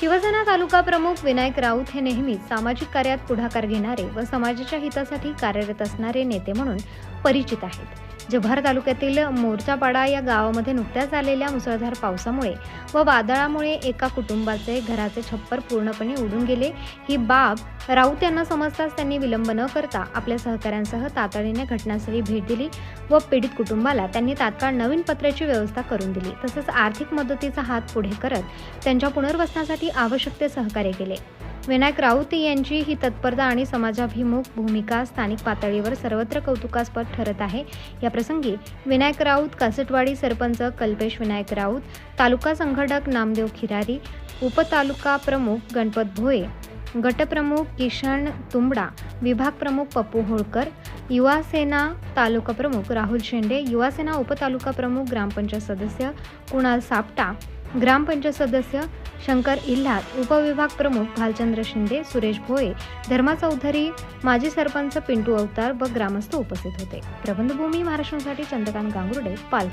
शिवसेना तालुका प्रमुख विनायक राऊत हे नेहमीच सामाजिक कार्यात पुढाकार घेणारे व समाजाच्या हितासाठी कार्यरत असणारे नेते म्हणून परिचित आहेत. जव्हार तालुक्यातील मोर्चापाडा या गावामध्ये नुकत्याच आलेल्या मुसळधार पावसामुळे व वादळामुळे एका कुटुंबाचे घराचे छप्पर पूर्णपणे उडून गेले. ही बाब राऊत यांना समजताच त्यांनी विलंब न करता आपल्या सहकाऱ्यांसह तातडीने घटनास्थळी भेट दिली व पीडित कुटुंबाला त्यांनी तात्काळ नवीन पत्र्याची व्यवस्था करून दिली. तसंच आर्थिक मदतीचा हात पुढे करत त्यांच्या पुनर्वसनासाठी आवश्यक ते सहकार्य केले. विनायक राऊत यांची ही तत्परता आणि समाजाभिमुख भूमिका स्थानिक पातळीवर सर्वत्र कौतुकास्पद ठरत आहे. या प्रसंगी विनायक राऊत कासटवाडी सरपंच कल्पेश विनायक राऊत तालुका संघटक नामदेव खिरारी उपतालुका प्रमुख गणपत भोये गटप्रमुख किशन तुंबडा विभाग प्रमुख पप्पू होळकर युवासेना तालुका प्रमुख राहुल शेंडे युवासेना उपतालुका प्रमुख ग्रामपंचायत सदस्य कुणाल सापटा ग्रामपंचायत सदस्य शंकर इल्हात उपविभाग प्रमुख भालचंद्र शिंदे सुरेश भोये धर्मा चौधरी माजी सरपंच पिंटू अवतार व ग्रामस्थ उपस्थित होते. प्रबंधभूमी महाराष्ट्रासाठी चंद्रकांत गांगुर्डे पालघर.